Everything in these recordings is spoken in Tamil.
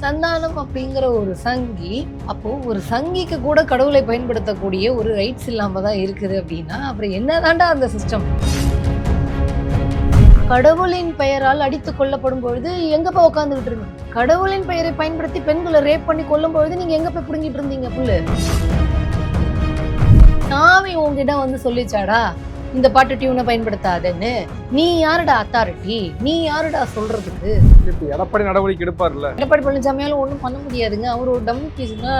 சந்தானம் அப்படிங்கிற ஒரு சங்கி அப்போ ஒரு சங்கிக்கு கூட கடவுளை பயன்படுத்தக்கூடிய ஒரு ரைட்ஸ் இல்லாம தான் இருக்குது அப்படின்னா அப்புறம் என்னதான்டா அந்த சிஸ்டம் கடவுளின் பெயரால் அடித்து கொல்லப்படும் பொழுது எங்க போய் உட்காந்துக்கிட்டு இருந்தீங்க? கடவுளின் பெயரை பயன்படுத்தி பெண்களை ரேப் பண்ணி கொல்லும் பொழுது நீங்க எங்க போய் புடுங்கிட்டு இருந்தீங்க புல்லு? சாமி உங்ககிட்ட வந்து சொல்லிச்சாடா? இந்த பாட்டு டியூனை பயன்படுத்தாதன்னு. நீ யாருடா அத்தாரிட்டி நீ யாருடா சொல்றதுக்கு? இப்ப எடப்பாடி நடவடிக்கை எடுப்பார்ல? எடப்பாடி பழனிசாமியால ஒண்ணும் பண்ண முடியாதுங்க. அவர் ஒரு டம் பீஸ்னா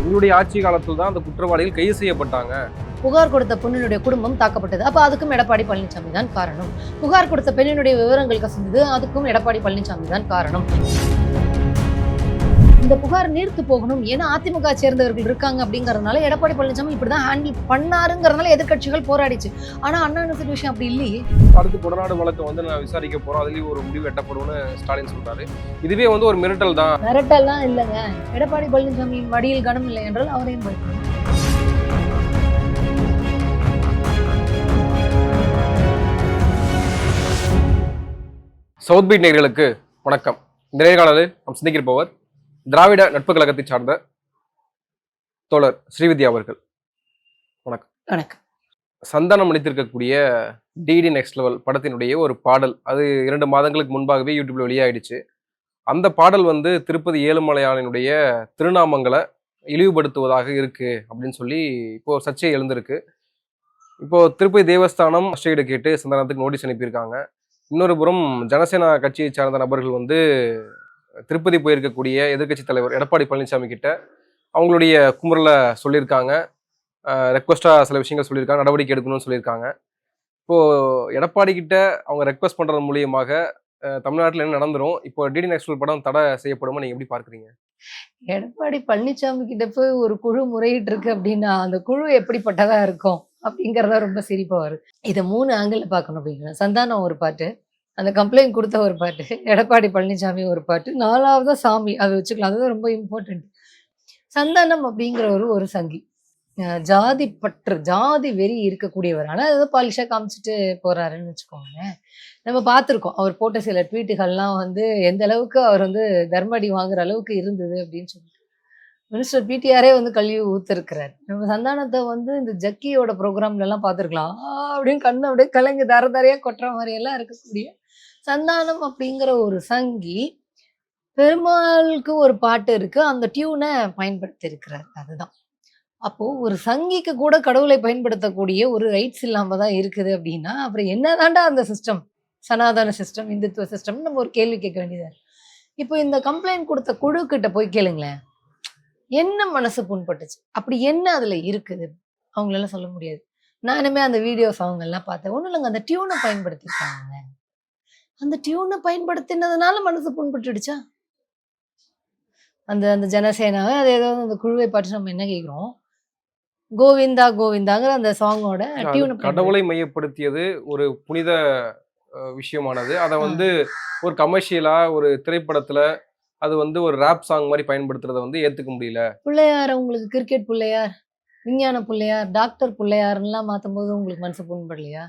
உங்களுடைய ஆட்சி காலத்தில் தான் அந்த குற்றவாளிகள் கைது செய்யப்பட்டாங்க. புகார் கொடுத்த பெண்ணினுடைய குடும்பம் தாக்கப்பட்டது. அப்ப அதுக்கும் எடப்பாடி பழனிசாமி தான் காரணம். புகார் கொடுத்த பெண்ணினுடைய விவரங்கள் கசிந்தது. அதுக்கும் எடப்பாடி பழனிசாமி தான் காரணம். இந்த புகார் நீர்த்து போகணும். ஏன்னா அதிமுக சேர்ந்தவர்கள் இருக்காங்க அப்படிங்கறதுனால எடப்பாடி பழனிசாமி இப்படிதான் ஹேண்டில் பண்ணாருங்கிறதுனால எதிர்க்கட்சிகள் போராடிச்சு. ஆனா அண்ணா யூனிவர்சிட்டி விஷயம் அப்படி இல்லையே. அடுத்து கொடநாடு வழக்கை வந்து நான் விசாரிக்க போறோம். அதுலயும் ஒரு முடிவு எட்டப்படும்னு ஸ்டாலின் சொல்றாரு. இதுவே வந்து ஒரு மிரட்டல் தான். மிரட்டல்லாம் இல்லைங்க. எடப்பாடி பழனிசாமியின் மடியில் கனம் இல்லை என்றால் அவரையும் சவுத் பீட் நேயர்களுக்கு வணக்கம். இந்த நேர்காணலில் நாம் சிந்திக்கிருப்பவர் திராவிட நட்பு கழகத்தை சார்ந்த தோழர் ஸ்ரீவித்யா அவர்கள். வணக்கம். சந்தானம் நடித்திருக்கக்கூடிய டிடி நெக்ஸ்ட் லெவல் படத்தினுடைய ஒரு பாடல் அது இரண்டு மாதங்களுக்கு முன்பாகவே யூடியூப்ல வெளியாயிடுச்சு. அந்த பாடல் வந்து திருப்பதி ஏழுமலையானினுடைய திருநாமங்களை இழிவுபடுத்துவதாக இருக்கு அப்படின்னு சொல்லி இப்போ ஒரு சர்ச்சை எழுந்திருக்கு. இப்போ திருப்பதி தேவஸ்தானம் அஷ்டகிட கேட்டு சந்தானத்துக்கு நோட்டீஸ் அனுப்பியிருக்காங்க. இன்னொரு புறம் ஜனசேனா கட்சியை சார்ந்த நபர்கள் வந்து திருப்பதி போயிருக்கக்கூடிய எதிர்க்கட்சி தலைவர் எடப்பாடி பழனிசாமி கிட்ட அவங்களுடைய குமுறலை சொல்லியிருக்காங்க. ரெக்வஸ்ட்டாக சில விஷயங்கள் சொல்லியிருக்காங்க. நடவடிக்கை எடுக்கணும்னு சொல்லியிருக்காங்க. இப்போது எடப்பாடி கிட்ட அவங்க ரெக்வஸ்ட் பண்ணுறது மூலியமாக தமிழ்நாட்டில் என்ன நடந்துரும்? இப்போ டிடி நெக்ஸ்ட் படம் தடை செய்யப்படுமா? நீங்க எப்படி பார்க்குறீங்க? எடப்பாடி பழனிசாமி கிட்ட போய் ஒரு குழு முறையிட்டு இருக்கு அப்படின்னா அந்த குழு எப்படிப்பட்டதா இருக்கும்? அப்படிங்கிறத ரொம்ப சிரிப்பாக வரும். இதை மூணு ஆங்கிள் பார்க்கணும் அப்படிங்கிற சந்தானம் ஒரு பாட்டு. அந்த கம்ப்ளைண்ட் கொடுத்த ஒரு பாட்டு எடப்பாடி பழனிசாமி ஒரு பாட்டு நாலாவதா சாமி அதை வச்சுக்கலாம். அதுதான் ரொம்ப இம்பார்ட்டன்ட் சந்தானம் அப்படிங்கிற ஒரு ஒரு சங்கி. அஹ் ஜாதி பற்று ஜாதி வெறி இருக்கக்கூடியவர். ஆனால் ஏதோ பாலிஷா காமிச்சிட்டு போறாருன்னு வச்சுக்கோங்களேன். நம்ம பார்த்துருக்கோம். அவர் போட்ட சில ட்வீட்டுகள்லாம் வந்து எந்த அளவுக்கு அவர் வந்து தர்மடி வாங்குற அளவுக்கு இருந்தது அப்படின்னு சொல்லிட்டு. மினிஸ்டர் பிடிஆரே வந்து கல்வி ஊத்திருக்கிறார். நம்ம சந்தானத்தை வந்து இந்த ஜக்கியோட ப்ரோக்ராம்ல எல்லாம் பார்த்துருக்கலாம். அப்படின்னு கண்ணு அப்படியே கலைஞர் தர தரையா கொட்டுற மாதிரி எல்லாம் இருக்கக்கூடிய சந்தானம் அப்படிங்கிற ஒரு சங்கி பெருமாளுக்கு ஒரு பாட்டு இருக்கு. அந்த டியூனை பயன்படுத்தி இருக்கிறார் அதுதான். அப்போ ஒரு சங்கிக்கு கூட கடவுளை பயன்படுத்தக்கூடிய ஒரு ரைட்ஸ் இல்லாம தான் இருக்குது அப்படின்னா அப்புறம் என்னதாண்டா அந்த system Sanatana system Hindutva system நம்ம ஒரு கேள்வி கேட்க வேண்டியதா இப்போ இந்த கம்ப்ளைண்ட் கொடுத்த குழு கிட்ட போய் கேளுங்களேன். என்ன மனசு புண்பட்டுச்சு? அப்படி என்ன அதுல இருக்குது? அவங்களால சொல்ல முடியாது. நானுமே அந்த வீடியோஸ் அவங்க எல்லாம் பார்த்தேன். ஒண்ணும் இல்லைங்க அந்த டியூனை பயன்படுத்திருக்காங்க அந்த டியூனை பயன்படுத்தினதுனால மனசு புண்பட்டுடுச்சா? அந்த அந்த ஜனசேனாவை அது ஏதோ அந்த குழுவை பற்றி நம்ம என்ன கேட்குறோம்? கோவிந்தா கோவிந்தாங்கிற அந்த சாங்கோட டியூனை கடவுளை மையப்படுத்தியது ஒரு புனித விஷயமானது. அதை வந்து ஒரு கமர்ஷியலா ஒரு திரைப்படத்துல அது வந்து ஒரு ரேப் சாங் மாதிரி பயன்படுத்துறதை வந்து ஏத்துக்க முடியல. பிள்ளையார் உங்களுக்கு கிரிக்கெட் பிள்ளையார் விஞ்ஞான பிள்ளையார் டாக்டர் பிள்ளையார்லாம் மாற்றும் போது உங்களுக்கு மனசு புண்படலையா?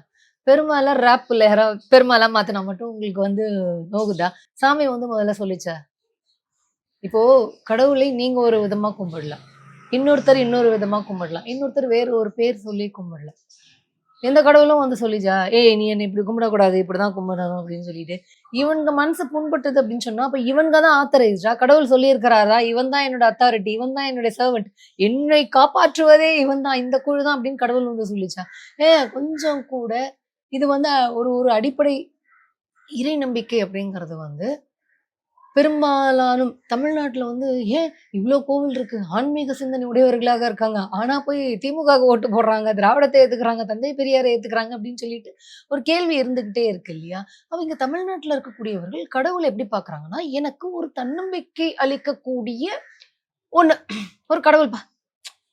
பெருமாளா ரேப் பிள்ளையாரா பெருமாளா மாத்தினா மட்டும் உங்களுக்கு வந்து நோகுதா? சாமி வந்து முதல்ல சொல்லிச்சா? இப்போ கடவுளை நீங்க ஒரு விதமா கும்பிடலாம். இன்னொருத்தர் இன்னொரு விதமா கும்பிடலாம். இன்னொருத்தர் வேற ஒரு பேர் சொல்லி கும்பிடலாம். எந்த கடவுளும் வந்து சொல்லிச்சா ஏய் நீ என்னை இப்படி கும்பிடக்கூடாது இப்படிதான் கும்பிடணும் அப்படின்னு சொல்லிட்டு. இவனுக்கு மனசு புண்பட்டது அப்படின்னு சொன்னா அப்ப இவங்க தான் ஆத்தரைஸ்டா கடவுள் சொல்லியிருக்கிறாரா? இவன் தான் என்னோட அத்தாரிட்டி இவன் தான் என்னுடைய சர்வெண்ட் என்னை காப்பாற்றுவதே இவன் தான் இந்த குழு தான் அப்படின்னு கடவுள் வந்து சொல்லிச்சா? ஏ கொஞ்சம் கூட இது வந்து ஒரு ஒரு அடிப்படை இறை நம்பிக்கை அப்படிங்கிறது வந்து பெரும்பாலானும் தமிழ்நாட்டில் வந்து ஏன் இவ்வளோ கோவில் இருக்கு? ஆன்மீக சிந்தனை உடையவர்களாக இருக்காங்க. ஆனால் போய் திமுக ஓட்டு போடுறாங்க திராவிடத்தை ஏத்துக்கிறாங்க தந்தை பெரியாரை ஏற்றுக்கிறாங்க அப்படின்னு சொல்லிட்டு ஒரு கேள்வி இருந்துக்கிட்டே இருக்கு இல்லையா? அவங்க தமிழ்நாட்டில் இருக்கக்கூடியவர்கள் கடவுளை எப்படி பார்க்கறாங்கன்னா எனக்கு ஒரு தன்னம்பிக்கை அளிக்கக்கூடிய ஒன்று ஒரு கடவுள் பா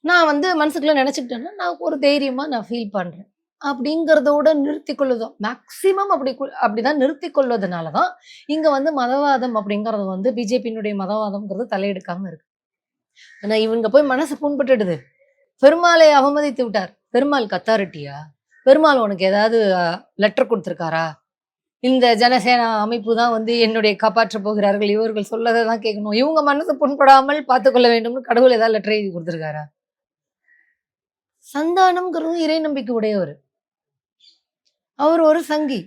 நான் வந்து மனசுக்குள்ள நினச்சிக்கிட்டேன்னா நான் ஒரு தைரியமாக நான் ஃபீல் பண்ணுறேன் அப்படிங்கிறதோட நிறுத்தி கொள்ளுதோ மேக்சிமம் அப்படி அப்படிதான் நிறுத்தி கொள்வதனால தான் இங்க வந்து மதவாதம் அப்படிங்கிறது வந்து பிஜேபியினுடைய மதவாதம்ங்கிறது தலையெடுக்காம இருக்கு. ஆனா இவங்க போய் மனசு புண்பட்டுடுது. பெருமாளை அவமதித்து விட்டார். பெருமாள் கத்தாரிட்டியா? பெருமாள் உனக்கு ஏதாவது லெட்டர் கொடுத்துருக்காரா? இந்த ஜனசேனா அமைப்பு தான் வந்து என்னுடைய காப்பாற்ற போகிறார்கள். இவர்கள் சொல்லதை தான் கேட்கணும். இவங்க மனசு புண்படாமல் பார்த்துக்கொள்ள வேண்டும்னு கடவுள் ஏதாவது லெட்டர் எழுதி கொடுத்துருக்காரா? சந்தானம்ங்கிறதும் இறை நம்பிக்கை உடையவர். அவர் ஒரு சங்கி.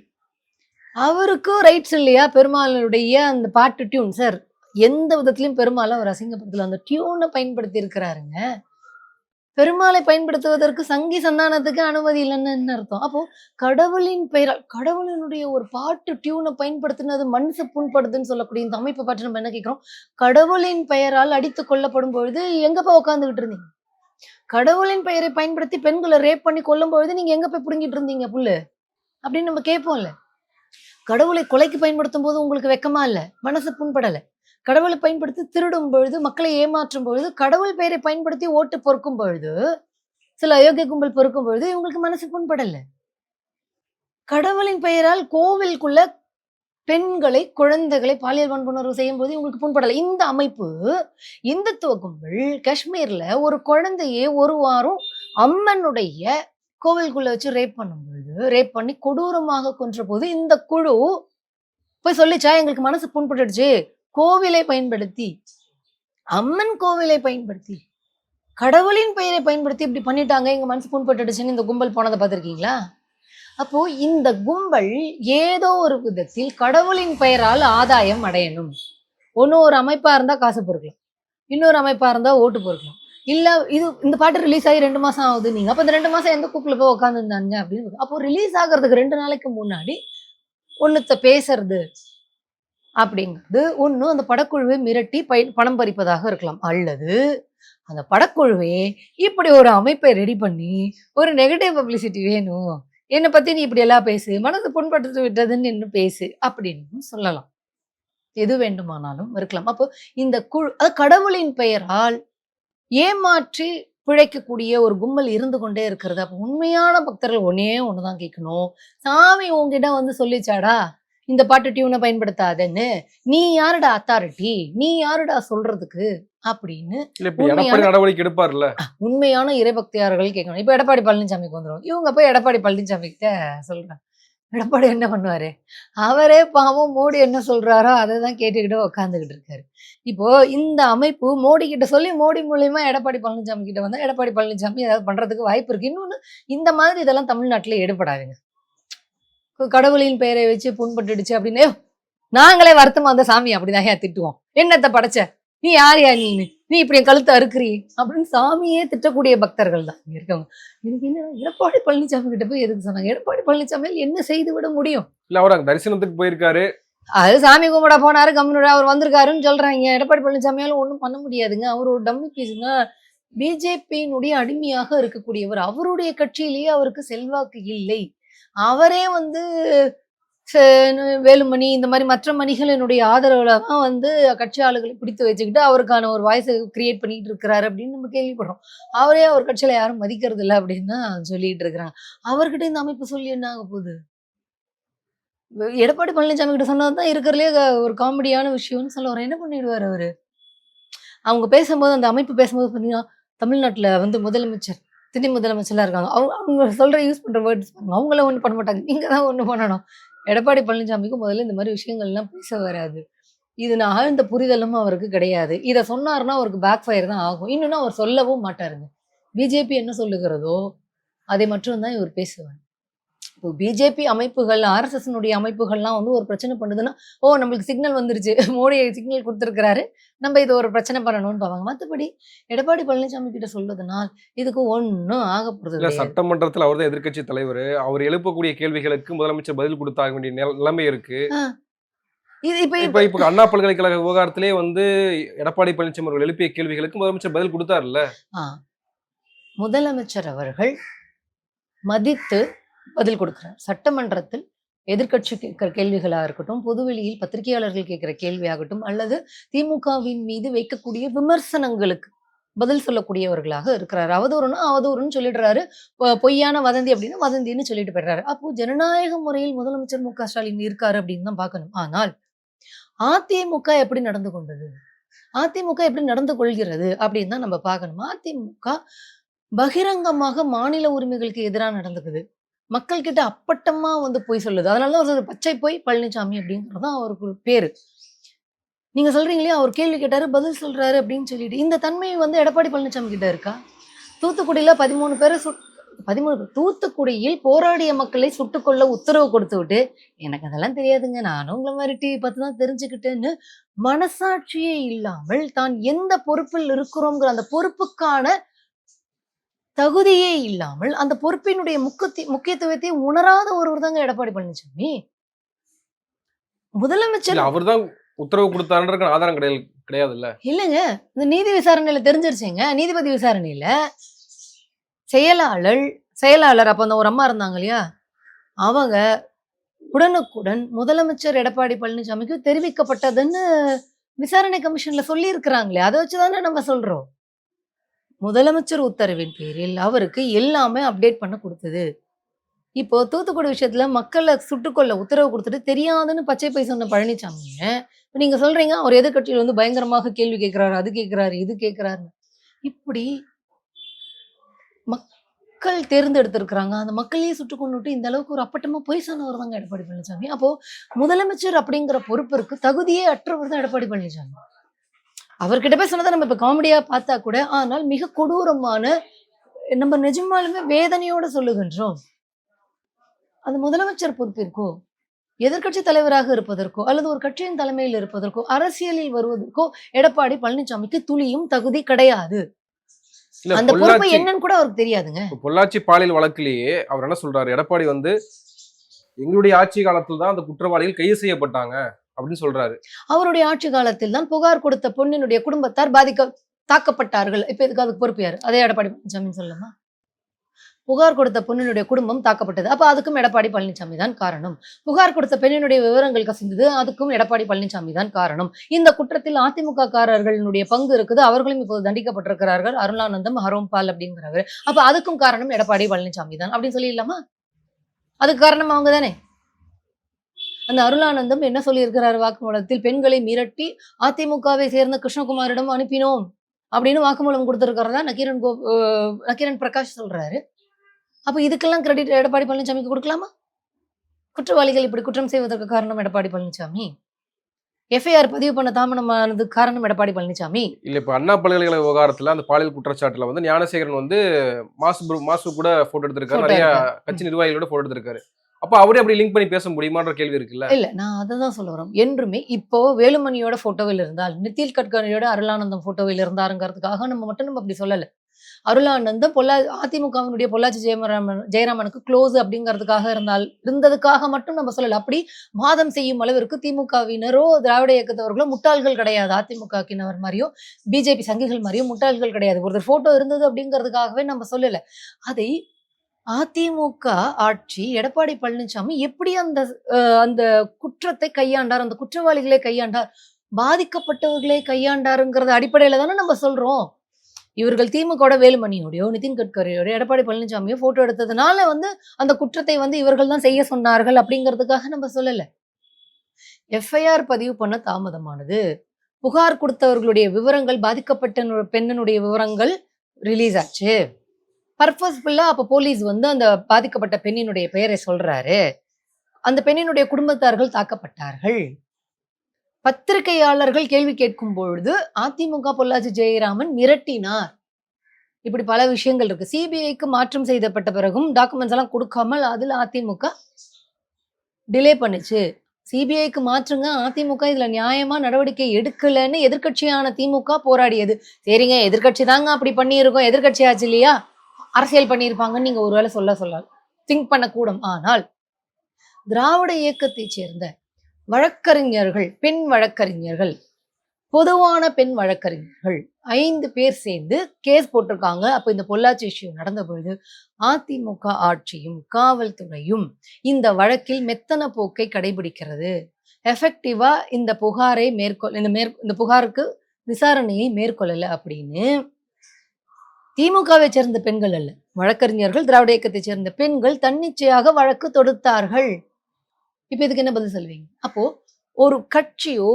அவருக்கும் ரைட்ஸ் இல்லையா? பெருமாளுடைய அந்த பாட்டு டியூன் சார் எந்த விதத்திலையும் பெருமாளை அவர் அசிங்கப்படுத்தல. அந்த டியூனை பயன்படுத்தி இருக்கிறாருங்க பெருமாளை பயன்படுத்துவதற்கு சங்கி சந்தானத்துக்கு அனுமதி இல்லைன்னு என்ன அர்த்தம்? அப்போ கடவுளின் பெயரால் கடவுளினுடைய ஒரு பாட்டு டியூனை பயன்படுத்தினது மனசு புண்படுதுன்னு சொல்லக்கூடிய இந்த அமைப்பை பற்றி நம்ம என்ன கேட்குறோம்? கடவுளின் பெயரால் அடித்து கொல்லப்படும் பொழுது எங்கப்பா உட்காந்துக்கிட்டு இருந்தீங்க? கடவுளின் பெயரை பயன்படுத்தி பெண்களை ரேப் பண்ணி கொல்லும் பொழுது நீங்க எங்க போய் புடுங்கிட்டு இருந்தீங்க புல்லு? அப்படின்னு நம்ம கேட்போம்ல. கடவுளை கொலைக்கு பயன்படுத்தும் போது உங்களுக்கு வெக்கமா இல்லை? மனசு புண்படலை. கடவுளை பயன்படுத்தி திருடும் பொழுது மக்களை ஏமாற்றும் பொழுது கடவுள் பெயரை பயன்படுத்தி ஓட்டு பொறுக்கும் பொழுது சில அயோக்கிய கும்பல் பொறுக்கும் பொழுது இவங்களுக்கு மனசு புண்படலை. கடவுளின் பெயரால் கோவிலுக்குள்ள பெண்களை குழந்தைகளை பாலியல் வன்புணர்வு செய்யும் போது இவங்களுக்கு புண்படலை. இந்த அமைப்பு இந்துத்துவ கும்பல் காஷ்மீர்ல ஒரு குழந்தையே ஒரு வாரம் அம்மனுடைய கோவிலுக்குள்ள வச்சு ரேப் பண்ணும்பொழுது ரேப் பண்ணி கொடூரமாக கொன்ற போது இந்த குழு போய் சொல்லிச்சா எங்களுக்கு மனசு புண்பட்டுடுச்சு. கோவிலை பயன்படுத்தி அம்மன் கோவிலை பயன்படுத்தி கடவுளின் பெயரை பயன்படுத்தி இப்படி பண்ணிட்டாங்க எங்க மனசு புண்பட்டுடுச்சுன்னு இந்த கும்பல் போனதை பார்த்துருக்கீங்களா? அப்போ இந்த கும்பல் ஏதோ ஒரு விதத்தில் கடவுளின் பெயரால் ஆதாயம் அடையணும். ஒன்று ஒரு அமைப்பா இருந்தா காசு பொறுக்கலாம். இன்னொரு அமைப்பா இருந்தா ஓட்டு பொறுக்கலாம். இல்லை இது இந்த பாட்டு ரிலீஸ் ஆகி ரெண்டு மாதம் ஆகுது நீங்கள் அப்போ இந்த ரெண்டு மாதம் எந்த கூப்பில் போய் உட்காந்துருந்தாங்க அப்படின்னு அப்போ ரிலீஸ் ஆகிறதுக்கு ரெண்டு நாளைக்கு முன்னாடி ஒன்றுத்த பேசுறது அப்படிங்கிறது ஒன்று அந்த படக்குழுவை மிரட்டி பை பணம் பறிப்பதாக இருக்கலாம். அல்லது அந்த படக்குழுவே இப்படி ஒரு அமைப்பை ரெடி பண்ணி ஒரு நெகட்டிவ் பப்ளிசிட்டி வேணும். என்னை பற்றி நீ இப்படி எல்லாம் பேசு மனது புண்படுத்து விட்டதுன்னு இன்னும் பேசு அப்படின்னு சொல்லலாம். எது வேண்டுமானாலும் இருக்கலாம். அப்போ இந்த குழு அது கடவுளின் பெயரால் ஏமாற்றி பிழைக்கக்கூடிய ஒரு கும்பல் இருந்து கொண்டே இருக்கிறது. அப்போ உண்மையான பக்தர்கள் ஒன்னே ஒண்ணுதான் கேட்கணும். சாமி உன்கிட்ட வந்து சொல்லிச்சாடா? இந்த பாட்டு டியூனை பயன்படுத்தாதன்னு. நீ யாருடா அத்தாரிட்டி நீ யாருடா சொல்றதுக்கு? அப்படின்னு நடவடிக்கை எடுப்பார்ல. உண்மையான இறைபக்தியார்கள் கேட்கணும். இப்ப எடப்பாடி பழனிசாமிக்கு வந்துரும். இவங்க போய் எடப்பாடி பழனிசாமி கிட்ட சொல்றாங்க. எடப்பாடி என்ன பண்ணுவார்? அவரே பாவம் மோடி என்ன சொல்கிறாரோ அதை தான் கேட்டுக்கிட்டு உட்காந்துக்கிட்டு இருக்காரு. இப்போது இந்த அமைப்பு மோடி கிட்ட சொல்லி மோடி மூலயமா எடப்பாடி பழனிசாமி கிட்ட வந்தால் எடப்பாடி பழனிசாமி ஏதாவது பண்ணுறதுக்கு வாய்ப்பு இருக்குது இன்னொன்று இந்த மாதிரி இதெல்லாம் தமிழ்நாட்டில் எடுபடாதுங்க கடவுளின் பெயரை வச்சு புண்பட்டுடுச்சு அப்படின்னே நாங்களே வருத்தமாக வந்த சாமி அப்படிதான் ஏன் திட்டுவோம். என்னத்தை படைச்ச? நீ யார் யார் நீ நீ இப்படி என் கழுத்தை அறுக்குறீ? அப்படின்னு சாமியே திட்டக்கூடிய பக்தர்கள் தான். இங்க இருக்கவங்க. எனக்கு என்ன எடப்பாடி பழனிசாமி கிட்ட போய் எதுக்கு சொன்னாங்க? எடப்பாடி பழனிசாமியால் என்ன செய்து விட முடியும்? இல்ல அவர் தரிசனத்துக்கு போயிருக்காரு. அது சாமி கும்பிட போனாரு கம்முனு அவர் வந்திருக்காருன்னு சொல்றாங்க. எடப்பாடி பழனிசாமியால ஒண்ணும் பண்ண முடியாதுங்க. அவர் ஒரு டம்மி பீஸுங்க பிஜேபியினுடைய அடிமையாக இருக்கக்கூடியவர். அவருடைய கட்சியிலேயே அவருக்கு செல்வாக்கு இல்லை. அவரே வந்து வேலுமணி இந்த மாதிரி மற்ற மணிகளினுடைய ஆதரவுல தான் வந்து கட்சி ஆளுகளை பிடித்து வச்சுக்கிட்டு அவருக்கான ஒரு வாய்ஸை கிரியேட் பண்ணிட்டு இருக்கிறாரு அப்படின்னு நம்ம கேள்விப்படுறோம். அவரே அவர் கட்சியில யாரும் மதிக்கிறது இல்லை அப்படின்னு தான் சொல்லிட்டு இருக்கிறாங்க. அவர்கிட்ட இந்த அமைப்பு சொல்லி என்ன ஆக போகுது? எடப்பாடி பழனிசாமி கிட்ட சொன்னதுதான் இருக்கிறதுலே ஒரு காமெடியான விஷயம்னு சொல்ல என்ன பண்ணிடுவார் அவரு? அவங்க பேசும்போது அந்த அமைப்பு பேசும்போது பார்த்தீங்கன்னா தமிழ்நாட்டில் வந்து முதலமைச்சர் துணை முதலமைச்சர்லாம் இருக்காங்க. அவங்க அவங்க சொல்ற யூஸ் பண்ணுற வேர்ட்ஸ் பாருங்க. அவங்கள ஒன்றும் பண்ண மாட்டாங்க. நீங்கள் தான் ஒன்று பண்ணணும். எடப்பாடி பழனிசாமிக்கு முதல்ல இந்த மாதிரி விஷயங்கள்லாம் பேச வராது. இது நான் ஆழ்ந்த புரிதலும் அவருக்கு கிடையாது. இதை சொன்னாருன்னா அவருக்கு பேக் ஃபயர் தான் ஆகும். இன்னும் அவர் சொல்லவும் மாட்டாருங்க. பிஜேபி என்ன சொல்லுகிறதோ அதை மட்டும்தான் இவர் பேசுவார். இப்போ பிஜேபி அமைப்புகள் ஆர்எஸ்எஸ்னுடைய அமைப்புகள்லாம் வந்து ஒரு பிரச்சனை பண்ணுதுன்னா ஓ நம்மளுக்கு சிக்னல் வந்துருச்சு. மோடி சிக்னல் கொடுத்துருக்கிறாரு. நம்ம இதை ஒரு பிரச்சனை பண்ணணும்னு பார்ப்பாங்க. மற்றபடி எடப்பாடி பழனிசாமி கிட்ட சொல்றதுனால் இதுக்கு ஒன்றும் ஆக கிடையாது. சட்டமன்றத்துல அவர் தான் எதிர்க்கட்சி தலைவர். அவர் எழுப்பக்கூடிய கேள்விகளுக்கு முதலமைச்சர் பதில் கொடுத்தாக வேண்டிய நில- நிலைமை இருக்கு. இது இப்ப இப்ப இப்ப அண்ணா பல்கலைக்கழக விவகாரத்திலே வந்து எடப்பாடி பழனிசாமி அவர்கள் எழுப்பிய கேள்விகளுக்கு முதலமைச்சர் பதில் கொடுத்தாருல்ல. முதலமைச்சர் அவர்கள் மதித்து பதில் கொடுக்கிறார். சட்டமன்றத்தில் எதிர்க்கட்சி கேட்கிற கேள்விகளா இருக்கட்டும் பொதுவெளியில் பத்திரிகையாளர்கள் கேட்கிற கேள்வியாகட்டும் அல்லது திமுகவின் மீது வைக்கக்கூடிய விமர்சனங்களுக்கு பதில் சொல்லக்கூடியவர்களாக இருக்கிறார். அவதூறுனா அவதூறுன்னு சொல்லிடுறாரு. பொ- பொய்யான வதந்தி அப்படின்னா வதந்தின்னு சொல்லிட்டு போயிடுறாரு. அப்போ ஜனநாயக முறையில் முதலமைச்சர் மு க ஸ்டாலின் இருக்காரு அப்படின்னு தான் பார்க்கணும். ஆனால் அதிமுக எப்படி நடந்து கொண்டது? அதிமுக எப்படி நடந்து கொள்கிறது அப்படின்னு தான் நம்ம பார்க்கணும். அதிமுக பகிரங்கமாக மாநில உரிமைகளுக்கு எதிராக நடந்துக்குது. மக்கள் கிட்ட அப்பட்டமா வந்து போய் சொல்லுது. அதனால தான் ஒரு பச்சை போய் பழனிசாமி அப்படிங்கிறது தான் அவருக்கு ஒரு பேரு. நீங்க சொல்றீங்களே அவர் கேள்வி கேட்டாரு பதில் சொல்றாரு அப்படின்னு சொல்லிட்டு. இந்த தன்மை வந்து எடப்பாடி பழனிசாமி கிட்ட இருக்கா? தூத்துக்குடியில பதிமூணு பேரை சுட் பதிமூணு பேர் தூத்துக்குடியில் போராடிய மக்களை சுட்டுக்கொள்ள உத்தரவு கொடுத்து விட்டு எனக்கு அதெல்லாம் தெரியாதுங்க. நானும் உங்களை மாதிரி டிவி பார்த்து தான் தெரிஞ்சுக்கிட்டேன்னு மனசாட்சியே இல்லாமல் தான் எந்த பொறுப்பில் இருக்கிறோங்கிற அந்த பொறுப்புக்கான தகுதியே இல்லாமல் அந்த பொறுப்பினுடைய முக்கியத்தி முக்கியத்துவத்தை உணராத ஒருவர் தாங்க எடப்பாடி பழனிசாமி முதலமைச்சர் இல்ல அவர்தான் உத்தரவு கொடுத்தாருன்ற ஆதாரம் கிடையாது கிடையாது இல்ல இல்லைங்க. இந்த நீதி விசாரணையில தெரிஞ்சிருச்சுங்க. நீதிபதி விசாரணையில செயலாளர் செயலாளர் அப்ப அந்த ஒரு அம்மா இருந்தாங்க இல்லையா? அவங்க உடனுக்குடன் முதலமைச்சர் எடப்பாடி பழனிசாமிக்கு தெரிவிக்கப்பட்டதுன்னு விசாரணை கமிஷன்ல சொல்லி இருக்கிறாங்களே அதை வச்சுதானே நம்ம சொல்றோம். முதலமைச்சர் உத்தரவின் பேரில் அவருக்கு எல்லாமே அப்டேட் பண்ண கொடுத்தது. இப்போ தூத்துக்குடி விஷயத்துல மக்களை சுட்டுக்கொள்ள உத்தரவு கொடுத்துட்டு தெரியாதுன்னு பச்சை பை சொன்ன பழனிசாமிங்க இப்ப நீங்க சொல்றீங்க அவர் எதிர்கட்சியில் வந்து பயங்கரமாக கேள்வி கேட்கிறாரு அது கேட்கிறாரு இது கேட்கிறாரு இப்படி மக்கள் தேர்ந்தெடுத்திருக்கிறாங்க அந்த மக்களையே சுட்டு கொண்டுட்டு இந்த அளவுக்கு ஒரு அப்பட்டமா பொய் சொன்னவர் தாங்க எடப்பாடி பழனிசாமி அப்போ முதலமைச்சர் அப்படிங்கிற பொறுப்பிற்கு தகுதியே அற்றவர் தான் எடப்பாடி பழனிசாமி அவர்கிட்ட போய் சொன்னதை நம்ம இப்ப காமெடியா பார்த்தா கூட ஆனால் மிக கொடூரமான நம்ம நிஜமாலுமே வேதனையோட சொல்லுகின்றோம். அந்த முதலமைச்சர் பொறுப்பிற்கோ எதிர்க்கட்சி தலைவராக இருப்பதற்கோ அல்லது ஒரு கட்சியின் தலைமையில் இருப்பதற்கோ அரசியலில் வருவதற்கோ எடப்பாடி பழனிசாமிக்கு துளியும் தகுதி கிடையாது. அந்த பொறுப்பு என்னன்னு கூட அவருக்கு தெரியாதுங்க. பொள்ளாச்சி பாலியல் வழக்கிலேயே அவர் என்ன சொல்றாரு? எடப்பாடி வந்து எங்களுடைய ஆட்சி காலத்தில் தான் அந்த குற்றவாளிகள் கைது செய்யப்பட்டாங்க. அப்படின்னு சொல்றாரு. அவருடைய ஆட்சி காலத்தில் தான் புகார் கொடுத்த பொண்ணினுடைய குடும்பத்தார் பாதிக்க தாக்கப்பட்டார்கள். இப்ப இதுக்கு அதுக்கு பொறுப்பு யாரு? அதே எடப்பாடி பழனிசாமி சொல்லலாமா புகார் கொடுத்த பொண்ணினுடைய குடும்பம் தாக்கப்பட்டது. அப்ப அதுக்கும் எடப்பாடி பழனிசாமி தான் காரணம். புகார் கொடுத்த பெண்ணினுடைய விவரங்கள் கசிந்தது. அதுக்கும் எடப்பாடி பழனிசாமி தான் காரணம். இந்த குற்றத்தில் அதிமுக காரர்களுடைய பங்கு இருக்குது. அவர்களும் இப்போது தண்டிக்கப்பட்டிருக்கிறார்கள். அருளானந்தம் ஹரோம்பால் அப்படிங்கிறவர். அப்ப அதுக்கும் காரணம் எடப்பாடி பழனிசாமி தான். அப்படின்னு சொல்லிடலாமா? அதுக்கு காரணம் அவங்க தானே அந்த அருளானந்தம் என்ன சொல்லியிருக்கிறார் வாக்குமூலத்தில்? பெண்களை மிரட்டி அதிமுகவை சேர்ந்த கிருஷ்ணகுமாரிடம் அனுப்பினோம் அப்படின்னு வாக்குமூலம் கொடுத்திருக்கிறதா நக்கீரன் கோ நக்கீரன் பிரகாஷ் சொல்றாரு. அப்ப இதுக்கெல்லாம் கிரெடிட் எடப்பாடி பழனிசாமிக்கு கொடுக்கலாமா? குற்றவாளிகள் இப்படி குற்றம் செய்வதற்கு காரணம் எடப்பாடி பழனிசாமி? எஃப்ஐஆர் பதிவு பண்ண தாமதமானதுக்கு காரணம் எடப்பாடி பழனிசாமி? இல்ல இப்ப அண்ணா பல்கலைக்கழக விவகாரத்துல அந்த பாலியல் குற்றச்சாட்டுல வந்து ஞானசேகரன் வந்து மாசு மாசு கூட போட்டோ எடுத்திருக்காரு. நிறைய. கட்சி நிர்வாகிகளோட போட்டோ எடுத்திருக்காரு. அப்போ அவரே அப்படி லிங்க் பண்ணி பேச முடியுமான்ற கேள்வி இருக்குல்ல? இல்ல நான் அதை தான் சொல்ல வரேன் என்றுமே இப்போ வேலுமணியோட போட்டோவில் இருந்தால் நிதில் கட்கரியோட அருளானந்தம் போட்டோவில் இருந்தாருங்கிறதுக்காக நம்ம மட்டும் நம்ம அப்படி சொல்லல. அருளானந்தம் பொல்லா அதிமுகவினுடைய பொள்ளாச்சி ஜெயராமன் ஜெயராமனுக்கு க்ளோஸ் அப்படிங்கிறதுக்காக இருந்தால் இருந்ததுக்காக மட்டும் நம்ம சொல்லல. அப்படி வாதம் செய்யும் அளவிற்கு திமுகவினரோ திராவிட இயக்கத்தவர்களோ முட்டாள்கள் கிடையாது. அதிமுகவினர் மாதிரியோ பிஜேபி சங்கிகள் மாதிரியோ முட்டாள்கள் கிடையாது. ஒருத்தர் போட்டோ இருந்தது அப்படிங்கிறதுக்காகவே நம்ம சொல்லல. அதை அதிமுக ஆட்சி எடப்பாடி பழனிசாமி எப்படி அந்த அஹ், அந்த குற்றத்தை கையாண்டார் அந்த குற்றவாளிகளை கையாண்டார் பாதிக்கப்பட்டவர்களை கையாண்டாருங்கிறத அடிப்படையில தானே நம்ம சொல்றோம். இவர்கள் திமுகோட வேலுமணியோடையோ நிதின் கட்கரியோட எடப்பாடி பழனிசாமியோ போட்டோ எடுத்ததுனால வந்து அந்த குற்றத்தை வந்து இவர்கள் தான் செய்ய சொன்னார்கள் அப்படிங்கிறதுக்காக நம்ம சொல்லல. எஃப்ஐஆர் பதிவு பண்ண தாமதமானது. புகார் கொடுத்தவர்களுடைய விவரங்கள் பாதிக்கப்பட்ட பெண்ணனுடைய விவரங்கள் ரிலீஸ் ஆச்சு. பர்பஸ்ஃபுல்லா அப்ப போலீஸ் வந்து அந்த பாதிக்கப்பட்ட பெண்ணினுடைய பெயரை சொல்றாரு. அந்த பெண்ணினுடைய குடும்பத்தார்கள் தாக்கப்பட்டார்கள். பத்திரிகையாளர்கள் கேள்வி கேட்கும் பொழுது அதிமுக பொள்ளாச்சி ஜெயராமன் மிரட்டினார். இப்படி பல விஷயங்கள் இருக்கு. சிபிஐக்கு மாற்றம் செய்யப்பட்ட பிறகும் டாக்குமெண்ட்ஸ் எல்லாம் கொடுக்காமல் அதுல அதிமுக டிலே பண்ணுச்சு. சிபிஐக்கு மாற்றுங்க அதிமுக இதுல நியாயமா நடவடிக்கை எடுக்கலன்னு எதிர்க்கட்சியான திமுக போராடியது. சரிங்க எதிர்க்கட்சி தாங்க அப்படி பண்ணியிருக்கோம். எதிர்க்கட்சி ஆச்சு இல்லையா? அரசியல் பண்ணியிருப்பாங்கன்னு நீங்க ஒருவேளை சொல்ல சொல்லலாம். திங்க் பண்ணக்கூடும். ஆனால் திராவிட இயக்கத்தை சேர்ந்த வழக்கறிஞர்கள் பெண் வழக்கறிஞர்கள் பொதுவான பெண் வழக்கறிஞர்கள் ஐந்து பேர் சேர்ந்து கேஸ் போட்டிருக்காங்க. அப்ப இந்த பொள்ளாச்சி இஷ்யூ நடந்த பொழுது அதிமுக ஆட்சியும் காவல்துறையும் இந்த வழக்கில் மெத்தன போக்கை கடைபிடிக்கிறது. எஃபெக்டிவா இந்த புகாரை மேற்கொள் இந்த மேற் இந்த புகாருக்கு விசாரணையை மேற்கொள்ளலை அப்படின்னு திமுகவை சேர்ந்த பெண்கள் அல்ல. வழக்கறிஞர்கள் திராவிட இயக்கத்தை சேர்ந்த பெண்கள் தன்னிச்சையாக வழக்கு தொடுத்தார்கள். இப்ப இதுக்கு என்ன பதில் சொல்வீங்க? அப்போ ஒரு கட்சியோ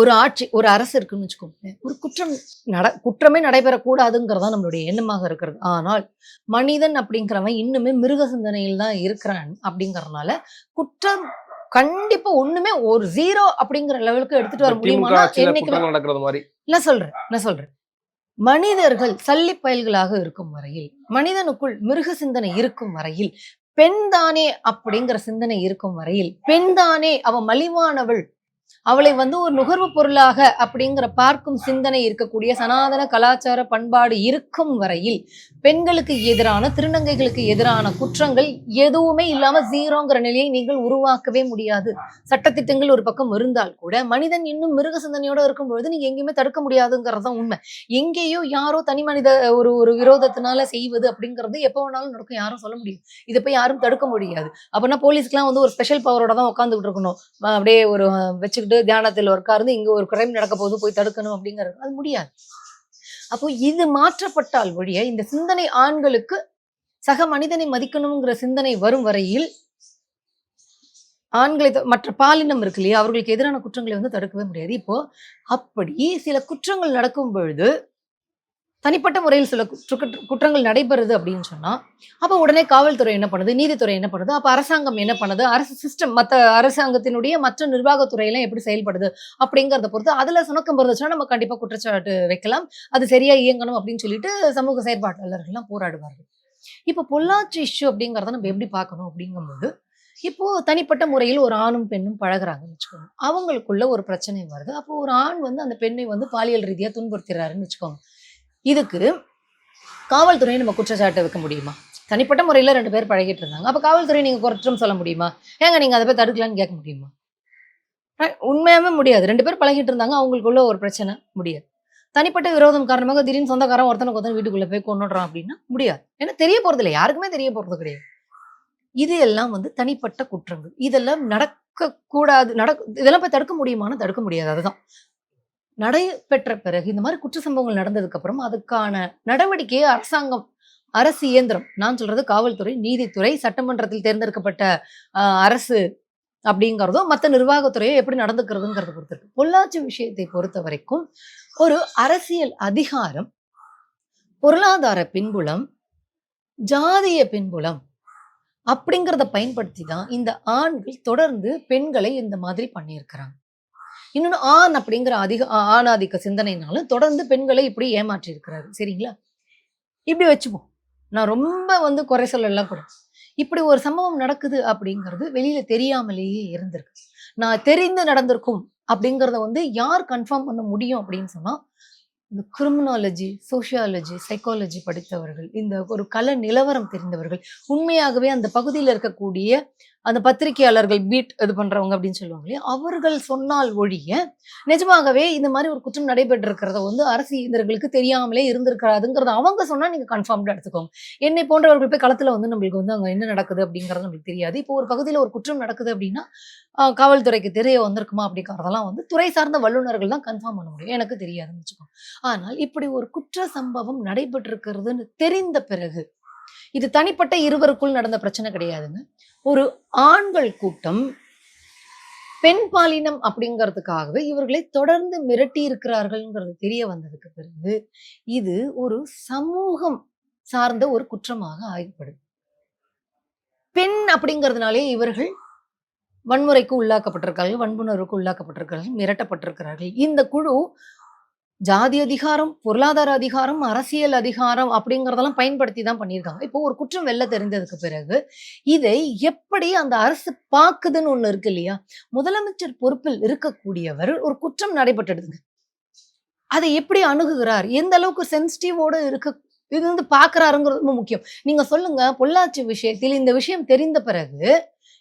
ஒரு ஆட்சி ஒரு அரசு இருக்குன்னு வச்சுக்கோங்க ஒரு குற்றம் நட குற்றமே நடைபெறக்கூடாதுங்கிறதா நம்மளுடைய எண்ணமாக இருக்கிறது. ஆனால் மனிதன் அப்படிங்கிறவன் இன்னுமே மிருக சிந்தனையில் தான் இருக்கிறான் அப்படிங்கறதுனால குற்றம் கண்டிப்பா ஒண்ணுமே ஒரு ஜீரோ அப்படிங்கிற லெவலுக்கு எடுத்துட்டு வர என்னைக்குமே குற்றங்கள் நடக்கிறது மாதிரி. நான் சொல்றேன் நான் சொல்றேன். மனிதர்கள் சல்லி பயல்களாக இருக்கும் வரையில் மனிதனுக்குள் மிருக சிந்தனை இருக்கும் வரையில் பெண்தானே அப்படிங்கிற சிந்தனை இருக்கும் வரையில் பெண்தானே அவ மலிவானவள் அவளை வந்து ஒரு நுகர்வு பொருளாக அப்படிங்கிற பார்க்கும் சிந்தனை இருக்கக்கூடிய சனாதன கலாச்சார பண்பாடு இருக்கும் வரையில் பெண்களுக்கு எதிரான திருநங்கைகளுக்கு எதிரான குற்றங்கள் எதுவுமே இல்லாம ஜீரோங்கிற நிலையை நீங்கள் உருவாக்கவே முடியாது. சட்டத்திட்டங்கள் ஒரு பக்கம் இருந்தால் கூட மனிதன் இன்னும் மிருக சிந்தனையோட இருக்கும் பொழுது நீங்க எங்கேயுமே தடுக்க முடியாதுங்கிறது தான் உண்மை. எங்கேயோ யாரோ தனி மனித ஒரு ஒரு விரோதத்தினால செய்வது அப்படிங்கிறது எப்போ வேணாலும் நடக்கும் யாரும் சொல்ல முடியும் இதை போய் யாரும் தடுக்க முடியாது. அப்படின்னா போலீஸ்க்குலாம் வந்து ஒரு ஸ்பெஷல் பவரோட தான் உட்காந்துக்கிட்டு இருக்கணும். அப்படியே ஒரு வச்சுக்கிட்டு வச்சுக்கிட்டு தியானத்தில் ஒர்க்கா இருந்து இங்கே ஒரு கிரைம் நடக்க போது போய் தடுக்கணும் அப்படிங்கிறது. அது முடியாது. அப்போ இது மாற்றப்பட்டால் ஒழிய இந்த சிந்தனை ஆண்களுக்கு சக மனிதனை மதிக்கணுங்கிற சிந்தனை வரும் வரையில் ஆண்களை மற்ற பாலினம் இருக்கு இல்லையா அவர்களுக்கு எதிரான குற்றங்களை வந்து தடுக்கவே முடியாது. இப்போ அப்படி சில குற்றங்கள் நடக்கும் பொழுது தனிப்பட்ட முறையில் சில குற்றங்கள் நடைபெறுது அப்படின்னு சொன்னா அப்போ உடனே காவல்துறை என்ன பண்ணுது? நீதித்துறை என்ன பண்ணுது? அப்ப அரசாங்கம் என்ன பண்ணுது? அரசு சிஸ்டம் மத்த அரசாங்கத்தினுடைய மற்ற நிர்வாகத்துறையெல்லாம் எப்படி செயல்படுது? அப்படிங்கிறத பொறுத்து அதுல சுணக்கம் இருந்துச்சுன்னா நம்ம கண்டிப்பா குற்றச்சாட்டு வைக்கலாம். அது சரியா இயங்கணும் அப்படின்னு சொல்லிட்டு சமூக செயற்பாட்டாளர்கள்லாம் போராடுவார்கள். இப்போ பொள்ளாச்சி இஷ்யூ அப்படிங்கிறத நம்ம எப்படி பார்க்கணும் அப்படிங்கும்போது இப்போ தனிப்பட்ட முறையில் ஒரு ஆணும் பெண்ணும் பழகுறாங்கன்னு வச்சுக்கோங்க. அவங்களுக்குள்ள ஒரு பிரச்சனை வருது. அப்போ ஒரு ஆண் வந்து அந்த பெண்ணை வந்து பாலியல் ரீதியா துன்புறுத்துறாருன்னு வச்சுக்கோங்க. இதுக்கு காவல்துறையை நம்ம குற்றச்சாட்டு வைக்க முடியுமா? தனிப்பட்ட முறையில் ரெண்டு பேர் பழகிட்டு இருந்தாங்க. அப்போ காவல்துறை நீங்கள் குற்றம் சொல்ல முடியுமா? ஏங்க நீங்கள் அதை போய் தடுக்கலான்னு கேட்க முடியுமா? உண்மையாகவே முடியாது. ரெண்டு பேர் பழகிட்டு இருந்தாங்க. அவங்களுக்குள்ள ஒரு பிரச்சனை முடியாது. தனிப்பட்ட விரோதம் காரணமாக திடீர்னு சொந்தக்காரன் ஒருத்தனை ஒருத்தன் வீட்டுக்குள்ளே போய் கொண்டுடுறான் அப்படின்னா முடியாது. ஏன்னா தெரிய போகிறது இல்லை. யாருக்குமே தெரிய போகிறது கிடையாது. இது எல்லாம் வந்து தனிப்பட்ட குற்றங்கள். இதெல்லாம் நடக்கக்கூடாது. நடக் இதெல்லாம் போய் தடுக்க முடியுமான்னு தடுக்க முடியாது. அதுதான். நடைபெற்ற பிறகு இந்த மாதிரி குற்ற சம்பவங்கள் நடந்ததுக்கு அப்புறம் அதுக்கான நடவடிக்கையை அரசாங்கம் அரசு இயந்திரம் நான் சொல்றது காவல்துறை நீதித்துறை சட்டமன்றத்தில் தேர்ந்தெடுக்கப்பட்ட அரசு அப்படிங்கிறதோ மற்ற நிர்வாகத்துறையோ எப்படி நடந்துக்கிறதுங்கிறத பொறுத்திருக்கு. பொள்ளாச்சி விஷயத்தை பொறுத்த வரைக்கும் ஒரு அரசியல் அதிகாரம் பொருளாதார பின்புலம் ஜாதிய பின்புலம் அப்படிங்கிறத பயன்படுத்தி தான் இந்த ஆண்கள் தொடர்ந்து பெண்களை இந்த மாதிரி பண்ணியிருக்கிறாங்க. இன்னொன்று ஆண் அப்படிங்கிற அதிக ஆணாதிக்க சிந்தனைனாலும் தொடர்ந்து பெண்களை இப்படி ஏமாற்றி இருக்கிறாரு சரிங்களா? இப்படி வச்சுப்போம். நான் ரொம்ப வந்து குறை சொல்லலாம் கூட இப்படி ஒரு சம்பவம் நடக்குது அப்படிங்கிறது வெளியில தெரியாமலேயே இருந்திருக்கு. நான் தெரிந்து நடந்திருக்கும் அப்படிங்கிறத வந்து யார் கன்ஃபார்ம் பண்ண முடியும் அப்படின்னு சொன்னா இந்த கிரிமினாலஜி சோஷியாலஜி சைக்காலஜி படித்தவர்கள் இந்த ஒரு கல நிலவரம் தெரிந்தவர்கள் உண்மையாகவே அந்த பகுதியில் இருக்கக்கூடிய அந்த பத்திரிகையாளர்கள் பீட் இது பண்றவங்க அப்படின்னு சொல்லுவாங்க இல்லையா? அவர்கள் சொன்னால் ஒழிய நிஜமாகவே இந்த மாதிரி ஒரு குற்றம் நடைபெற்றிருக்கிறத வந்து அரசு இயந்திரங்களுக்கு தெரியாமலே இருந்திருக்காதுங்கிறத அவங்க சொன்னா நீங்க கன்ஃபார்ம்டா எடுத்துக்கோங்க. என்னை போன்றவர்கள் போய் களத்துல வந்து நம்மளுக்கு வந்து அங்க என்ன நடக்குது அப்படிங்கிறது நம்மளுக்கு தெரியாது. இப்போ ஒரு பகுதியில் ஒரு குற்றம் நடக்குது அப்படின்னா ஆஹ், காவல்துறைக்கு தெரிய வந்திருக்குமா அப்படிங்கிறதெல்லாம் வந்து துறை சார்ந்த வல்லுநர்கள் தான் கன்ஃபார்ம் பண்ண முடியும். எனக்கு தெரியாதுன்னு வச்சுக்கோங்க. ஆனால் இப்படி ஒரு குற்ற சம்பவம் நடைபெற்றிருக்கிறதுன்னு தெரிந்த பிறகு இது தனிப்பட்ட இருவருக்குள் நடந்த பிரச்சனை கிடையாதுங்க. ஒரு ஆண்கள் கூட்டம் பெண் பாலினம் அப்படிங்கிறதுக்காகவே இவர்களை தொடர்ந்து மிரட்டி இருக்கிறார்கள்ங்கிறது தெரிய வந்ததுக்கு பிறகு இது ஒரு சமூகம் சார்ந்த ஒரு குற்றமாக ஆகிப்படுது பெண் அப்படிங்கிறதுனாலே இவர்கள் வன்முறைக்கு உள்ளாக்கப்பட்டிருக்கார்கள் வன்புணர்வுக்கு உள்ளாக்கப்பட்டிருக்கிறார்கள் மிரட்டப்பட்டிருக்கிறார்கள். இந்த குழு ஜாதி அதிகாரம் பொருளாதார அதிகாரம் அரசியல் அதிகாரம் அப்படிங்கிறதெல்லாம் பயன்படுத்தி தான் பண்ணியிருக்காங்க. இப்போ ஒரு குற்றம் வெளில தெரிந்ததுக்கு பிறகு இதை எப்படி அந்த அரசு பார்க்குதுன்னு ஒண்ணு இருக்கு இல்லையா? முதலமைச்சர் பொறுப்பில் இருக்கக்கூடியவர் ஒரு குற்றம் நடைபெற்றதுங்க அதை எப்படி அணுகுகிறார்? எந்த அளவுக்கு சென்சிட்டிவோட இருக்க? இது வந்து பார்க்குறாருங்கிறது ரொம்ப முக்கியம். நீங்க சொல்லுங்க பொள்ளாச்சி விஷயத்தில் இந்த விஷயம் தெரிந்த பிறகு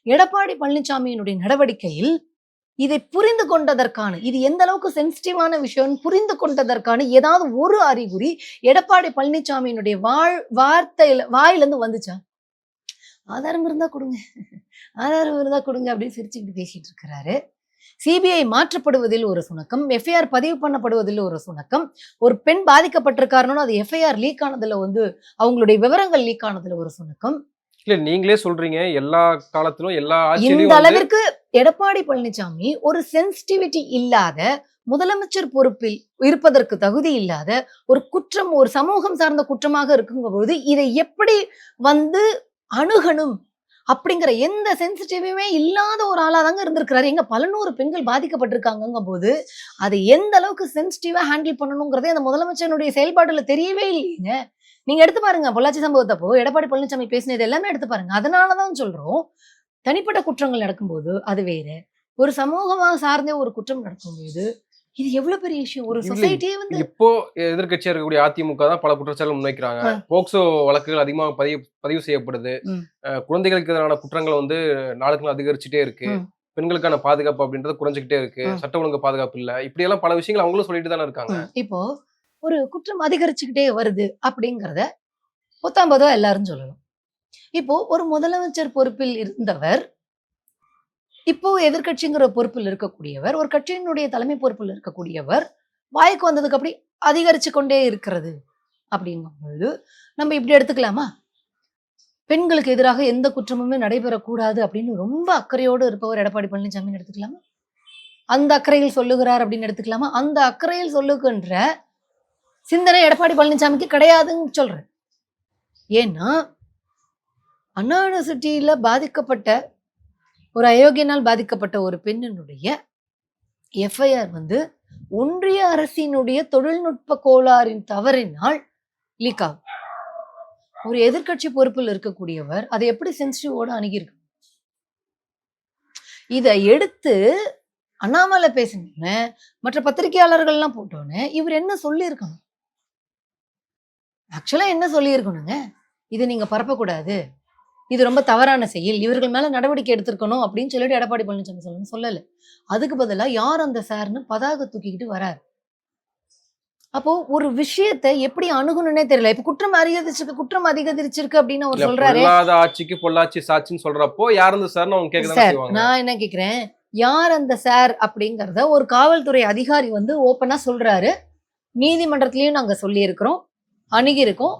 எடப்பாடி பழனிசாமியினுடைய நடவடிக்கையில் இதை புரிந்து கொண்டதற்கான இது எந்த அளவுக்கு சென்சிட்டிவான விஷயம் புரிந்து கொண்டதற்கான ஏதாவது ஒரு அறிகுறி எடப்பாடி பழனிசாமியினுடைய வாழ் வார்த்தையில வாயிலிருந்து வந்துச்சா? ஆதாரம் இருந்தா கொடுங்க. ஆதாரம் இருந்தா கொடுங்க அப்படின்னு சிரிச்சுக்கிட்டு பேசிட்டு இருக்கிறாரு. சிபிஐ மாற்றப்படுவதில் ஒரு சுணக்கம் எஃப்ஐஆர் பதிவு பண்ணப்படுவதில் ஒரு சுணக்கம். ஒரு பெண் பாதிக்கப்பட்டிருக்காருன்னா அது எஃப்ஐஆர் லீக் ஆனதுல வந்து அவங்களுடைய விவரங்கள் லீக் ஆனதுல ஒரு சுணக்கம். இல்ல நீங்களே சொல்றீங்க. எல்லா காலத்திலும் எல்லா இந்த அளவிற்கு எடப்பாடி பழனிசாமி ஒரு சென்சிட்டிவிட்டி இல்லாத முதலமைச்சர் பொறுப்பில் இருப்பதற்கு தகுதி இல்லாத ஒரு குற்றம் ஒரு சமூகம் சார்ந்த குற்றமாக இருக்குங்க போது இதை எப்படி வந்து அணுகணும் அப்படிங்கிற எந்த சென்சிட்டிவுமே இல்லாத ஒரு ஆளா தாங்க இருந்திருக்கிறாரு. எங்க பல நூறு பெண்கள் பாதிக்கப்பட்டிருக்காங்கங்க போது அதை எந்த அளவுக்கு சென்சிட்டிவா ஹேண்டில் பண்ணணுங்கிறதே அந்த முதலமைச்சருடைய செயல்பாடுல தெரியவே இல்லைங்க. நீங்க எடுத்து பாருங்க பொள்ளாச்சி சம்பவத்தப்போ எடப்பாடி பழனிசாமி பேசினது எல்லாமே எடுத்து பாருங்க. அதனாலதான் சொல்றோம் தனிப்பட்ட குற்றங்கள் நடக்கும்போது அது வேற. ஒரு சமூகமாக சார்ந்த ஒரு குற்றம் நடக்கும்போது இது எவ்வளவு பெரிய விஷயம்? ஒரு. சொசைட்டியே வந்து இப்போ எதிர்க்கட்சியா இருக்கக்கூடிய அதிமுக தான் பல குற்றச்சாட்டுகள் முன்வைக்கிறாங்க. போக்சோ வழக்குகள் அதிகமாக பதிவு பதிவு செய்யப்படுது. குழந்தைகளுக்கு எதிரான குற்றங்கள் வந்து நாளுக்கு நாள் அதிகரிச்சுட்டே இருக்கு. பெண்களுக்கான பாதுகாப்பு அப்படின்றது குறைஞ்சிக்கிட்டே இருக்கு. சட்ட ஒழுங்கு பாதுகாப்பு இல்ல. இப்படி எல்லாம் பல விஷயங்கள் அவங்களும் சொல்லிட்டு தானே இருக்காங்க. இப்போ ஒரு குற்றம் அதிகரிச்சுக்கிட்டே வருது அப்படிங்கிறத பொத்தாம் பொதுவா எல்லாரும் சொல்லலாம் இப்போ ஒரு முதலமைச்சர் பொறுப்பில் இருந்தவர் இப்போ எதிர்க்கட்சிங்கிற பொறுப்பில் இருக்கக்கூடியவர் ஒரு கட்சியினுடைய தலைமை பொறுப்பில் இருக்கக்கூடியவர் வாய்க்கு வந்ததுக்கு அப்படி அதிகரிச்சு கொண்டே இருக்கிறது அப்படிங்கும்பொழுது நம்ம இப்படி எடுத்துக்கலாமா? பெண்களுக்கு எதிராக எந்த குற்றமுமே நடைபெறக்கூடாது அப்படின்னு ரொம்ப அக்கறையோடு இருப்பவர் எடப்பாடி பழனிசாமின்னு எடுத்துக்கலாமா? அந்த அக்கறையில் சொல்லுகிறார் அப்படின்னு எடுத்துக்கலாமா? அந்த அக்கறையில் சொல்லுகின்ற சிந்தனை எடப்பாடி பழனிசாமிக்கு கிடையாதுன்னு சொல்றேன். ஏன்னா அண்ணா யூனிவர்சிட்டியில் பாதிக்கப்பட்ட ஒரு அயோக்கியனால் பாதிக்கப்பட்ட ஒரு பெண்ணினுடைய எஃப்ஐஆர் வந்து ஒன்றிய அரசினுடைய தொழில்நுட்ப கோளாறின் தவறினால் லீக் ஆகும். ஒரு எதிர்க்கட்சி பொறுப்பில் இருக்கக்கூடியவர் அதை எப்படி சென்சிட்டிவோட அணுகியிருக்கு இதை எடுத்து அண்ணாமலை பேசினோன்னு மற்ற பத்திரிகையாளர்கள்லாம் போட்டோன்னே இவர் என்ன சொல்லியிருக்கணும்? ஆக்சுவலாக என்ன சொல்லியிருக்கணுங்க? இது நீங்கள் பரப்பக்கூடாது. இது ரொம்ப தவறான செயல். இவர்கள் மேல நடவடிக்கை எடுத்திருக்கணும் அப்படின்னு சொல்லிட்டு எடப்பாடி பழனிசாமி சொல்லணும் சொல்லல. அதுக்கு பதிலா யார் அந்த சார்னு பதாக தூக்கிக்கிட்டு வராரு. அப்போ ஒரு விஷயத்தை எப்படி அணுகணும்னே தெரியல. இப்ப குற்றம் அதிகரிச்சிருக்கு குற்றம் அதிகரிச்சிருக்கு அப்படின்னு அவர் சொல்றாரு. ஆட்சிக்கு பொள்ளாச்சி சாட்சின்னு சொல்றப்போ யார் கேட்கதான் சார் நான் என்ன கேக்குறேன் யார் அந்த சார் அப்படிங்கறத ஒரு காவல்துறை அதிகாரி வந்து ஓப்பனா சொல்றாரு. நீதிமன்றத்திலயும் நாங்க சொல்லியிருக்கிறோம் அணுகியிருக்கோம்.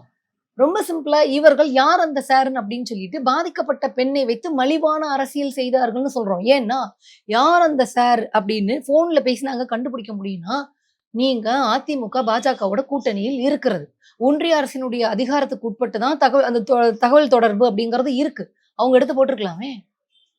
ரொம்ப சிம்பிளா இவர்கள் யார் அந்த சார்னு அப்படின்னு சொல்லிட்டு பாதிக்கப்பட்ட பெண்ணை வைத்து மலிவான அரசியல் செய்தார்கள்னு சொல்றோம். ஏன்னா யார் அந்த சார் அப்படின்னு போன்ல பேசினாங்க கண்டுபிடிக்க முடியும்னா நீங்க அதிமுக பாஜகவோட கூட்டணியில் இருக்கிறது. ஒன்றிய அரசினுடைய அதிகாரத்துக்கு உட்பட்டு தான் தகவல் அந்த தொ- தகவல் தொடர்பு அப்படிங்கிறது இருக்கு. அவங்க எடுத்து போட்டிருக்கலாமே?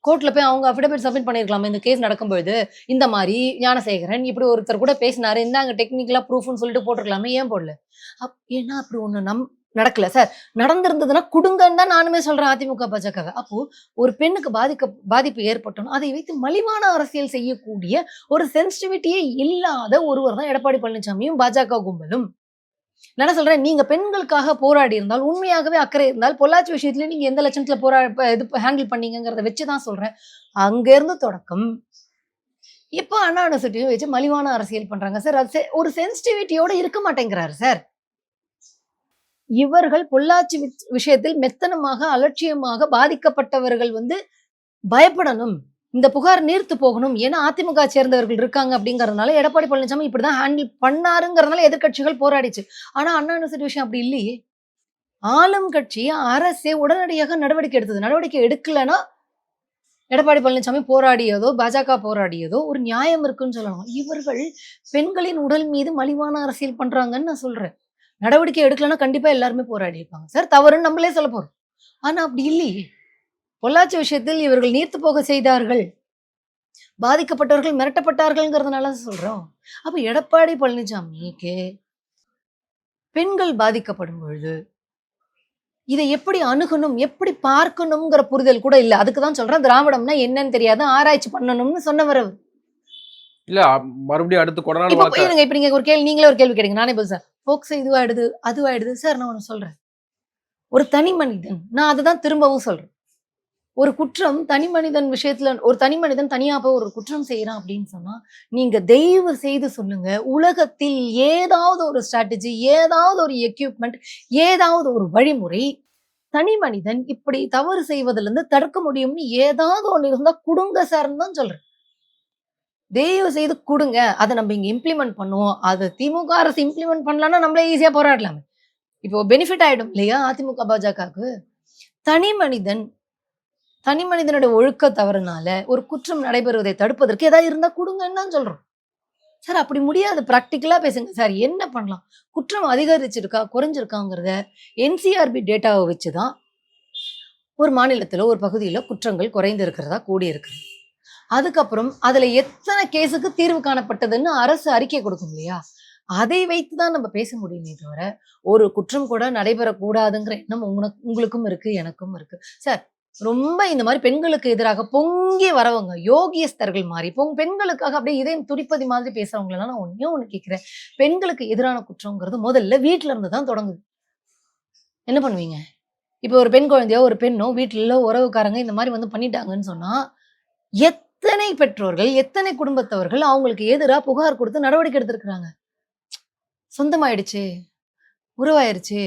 கோர்ட்ல போய் அவங்க அஃபிடபிட் சப்மிட் பண்ணிருக்கலாமே இந்த கேஸ் நடக்கும்பொழுது? இந்த மாதிரி ஞானசேகரன் இப்படி ஒருத்தர் கூட பேசினாரு இந்தாங்க டெக்னிக்கலா ப்ரூஃப்னு சொல்லிட்டு போட்டிருக்கலாமே? ஏன் போடல? அப் ஏன்னா அப்படி ஒண்ணு நம் நடக்கல சார் நடந்திருந்ததுன்னா குடுங்கன்னு தான் நானுமே சொல்றேன் அதிமுக பாஜகவை. அப்போ ஒரு பெண்ணுக்கு பாதிக்க பாதிப்பு ஏற்பட்டோம் அதை வைத்து மலிவான அரசியல் செய்யக்கூடிய ஒரு சென்சிட்டிவிட்டியே இல்லாத ஒருவர் தான் எடப்பாடி பழனிசாமியும் பாஜக கும்பலும். நான் என்ன சொல்றேன்? நீங்க பெண்களுக்காக போராடி இருந்தால் உண்மையாகவே அக்கறை இருந்தால் பொள்ளாச்சி விஷயத்துல நீங்க எந்த லட்சணத்துல போரா இது ஹேண்டில் பண்ணீங்கிறத வச்சுதான் சொல்றேன். அங்கிருந்து தொடக்கம். இப்போ அண்ணா யூனிவர்சிட்டியும் வச்சு மலிவான அரசியல் பண்றாங்க சார் அது செ- ஒரு சென்சிட்டிவிட்டியோட இருக்க மாட்டேங்கிறாரு சார் இவர்கள் பொள்ளாச்சி விஷயத்தில் மெத்தனமாக அலட்சியமாக பாதிக்கப்பட்டவர்கள் வந்து பயப்படணும். இந்த புகார் நீர்த்து போகணும். ஏன்னா அதிமுக சேர்ந்தவர்கள் இருக்காங்க அப்படிங்கறதுனால எடப்பாடி பழனிசாமி இப்படிதான் ஹேண்டில் பண்ணாருங்கிறதுனால எதிர்க்கட்சிகள் போராடிச்சு. ஆனா அண்ணா யூனிவர்சிட்டி விஷயம் அப்படி இல்லையே. ஆளும் கட்சி அரசே உடனடியாக நடவடிக்கை எடுத்தது. நடவடிக்கை எடுக்கலைன்னா எடப்பாடி பழனிசாமி போராடியதோ பாஜக போராடியதோ ஒரு நியாயம் இருக்குன்னு சொல்லலாம். இவர்கள் பெண்களின் உடல் மீது மலிவான அரசியல் பண்றாங்கன்னு நான் சொல்றேன். நடவடிக்கை எடுக்கலைன்னா கண்டிப்பா எல்லாருமே போராடி இருப்பாங்க. சார் தவறுன்னு நம்மளே சொல்ல போறோம். ஆனா அப்படி இல்லையே. பொள்ளாச்சி விஷயத்தில் இவர்கள் நீர்த்து போக செய்தார்கள். பாதிக்கப்பட்டவர்கள் மிரட்டப்பட்டார்கள்ங்கிறதுனால சொல்றோம். அப்ப எடப்பாடி பழனிசாமிக்கு பெண்கள் பாதிக்கப்படும் பொழுது இதை எப்படி அணுகணும் எப்படி பார்க்கணுங்கிற புரிதல் கூட இல்ல. அதுக்கு தான் சொல்றேன் திராவிடம்னா என்னன்னு தெரியாது ஆராய்ச்சி பண்ணணும்னு சொன்னவர் இல்ல மறுபடியும் அடுத்து கொடநாடு இப்ப நீங்க ஒரு கேள்வி நீங்களே ஒரு கேள்வி கேட்டீங்க நானே பதில் சார் போக்சோ இதுவாயிடுது அதுவாயிடுது சார் நான் ஒண்ணு சொல்றேன். ஒரு தனி மனிதன் நான் அதை தான் திரும்பவும் சொல்றேன். ஒரு குற்றம் தனி மனிதன் விஷயத்துல ஒரு தனி மனிதன் தனியா போய் ஒரு குற்றம் செய்யறான் அப்படின்னு சொன்னா நீங்க தயவு செய்து சொல்லுங்க உலகத்தில் ஏதாவது ஒரு ஸ்ட்ராட்டஜி ஏதாவது ஒரு எக்யூப்மெண்ட் ஏதாவது ஒரு வழிமுறை தனி மனிதன் இப்படி தவறு செய்வதிலிருந்து இருந்து தடுக்க முடியும்னு ஏதாவது ஒன்று இருந்தா கொடுங்க சார்னு தான் சொல்றேன். தயவு செய்து கொடுங்க. அதை நம்ம இங்கே இம்ப்ளிமெண்ட் பண்ணுவோம். அதை திமுக அரசு இம்ப்ளிமெண்ட் பண்ணலன்னா நம்மளே ஈஸியாக போராடலாமே. இப்போ பெனிஃபிட் ஆகிடும் இல்லையா அதிமுக பாஜகவுக்கு? தனி மனிதன் தனி மனிதனுடைய ஒழுக்க தவறுனால ஒரு குற்றம் நடைபெறுவதை தடுப்பதற்கு ஏதாவது இருந்தால் கொடுங்கன்னு தான் சொல்கிறோம் சார் அப்படி முடியாது. ப்ராக்டிக்கலாக பேசுங்க. சார் என்ன பண்ணலாம்? குற்றம் அதிகரிச்சிருக்கா குறைஞ்சிருக்காங்கிறத என்சிஆர்பி டேட்டாவை வச்சு தான் ஒரு மாநிலத்தில் ஒரு பகுதியில் குற்றங்கள் குறைந்து இருக்கிறதா கூடி அதுக்கப்புறம் அதுல எத்தனை கேஸுக்கு தீர்வு காணப்பட்டதுன்னு அரசு அறிக்கை கொடுக்கும் இல்லையா? அதை வைத்து தான் நம்ம பேச முடியுமே தவிர ஒரு குற்றம் கூட நடைபெறக்கூடாதுங்கிற எண்ணம் உங்களுக்கு உங்களுக்கும் இருக்கு எனக்கும் இருக்கு. சார் ரொம்ப இந்த மாதிரி பெண்களுக்கு எதிராக பொங்கி வரவங்க யோகியஸ்தர்கள் மாதிரி பொங் பெண்களுக்காக அப்படியே இதயம் துடிப்பதி மாதிரி பேசுறவங்களெல்லாம் நான் ஒன்னே ஒன்று கேட்குறேன். பெண்களுக்கு எதிரான குற்றங்கிறது முதல்ல வீட்டில இருந்து தான் தொடங்குது. என்ன பண்ணுவீங்க? இப்போ ஒரு பெண் குழந்தையோ ஒரு பெண்ணோ வீட்டுல உறவுக்காரங்க இந்த மாதிரி வந்து பண்ணிட்டாங்கன்னு சொன்னா எத்தனை பெற்றோர்கள் எத்தனை குடும்பத்தவர்கள் அவங்களுக்கு எதிராக புகார் கொடுத்து நடவடிக்கை எடுத்திருக்கிறாங்க? சொந்தமாயிடுச்சு உருவாயிருச்சு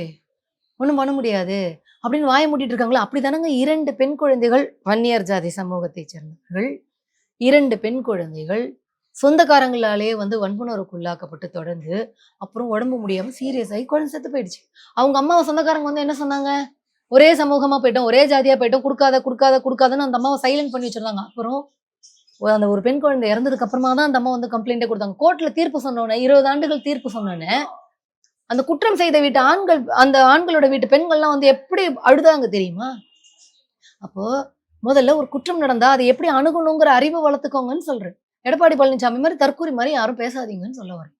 ஒன்றும் பண்ண முடியாது அப்படின்னு வாய மூட்டிட்டு இருக்காங்களா? அப்படிதானங்க இரண்டு பெண் குழந்தைகள் வன்னியர் ஜாதி சமூகத்தைச் சேர்ந்தவர்கள் இரண்டு பெண் குழந்தைகள் சொந்தக்காரங்களாலேயே வந்து வன்புணர்வுக்கு உள்ளாக்கப்பட்டு தொடர்ந்து அப்புறம் உடம்பு முடியாமல் சீரியஸ் ஆகி குழந்தை செத்து போயிடுச்சு. அவங்க அம்மாவை சொந்தக்காரங்க வந்து என்ன சொன்னாங்க? ஒரே சமூகமாக போயிட்டோம் ஒரே ஜாதியாக போயிட்டோம் கொடுக்காத கொடுக்காத கொடுக்காதன்னு அந்த அம்மாவை சைலண்ட் பண்ணி வச்சிருந்தாங்க. அப்புறம் அந்த ஒரு பெண் குழந்தை இறந்ததுக்கு அப்புறமா தான் அந்த அம்மா வந்து கம்ப்ளைண்டே கொடுத்தாங்க. கோர்ட்ல தீர்ப்பு சொன்னோன்னே இருபது ஆண்டுகள் தீர்ப்பு சொன்னோன்னே அந்த குற்றம் செய்த வீட்டு ஆண்கள் அந்த ஆண்களோட வீட்டு பெண்கள்லாம் வந்து எப்படி அழுதாங்க தெரியுமா? அப்போ முதல்ல ஒரு குற்றம் நடந்தா அதை எப்படி அணுகணுங்கிற அறிவு வளர்த்துக்கோங்கன்னு சொல்றேன். எடப்பாடி பழனிசாமி மாதிரி தற்கூரி மாதிரி யாரும் பேசாதீங்கன்னு சொல்ல வரேன்.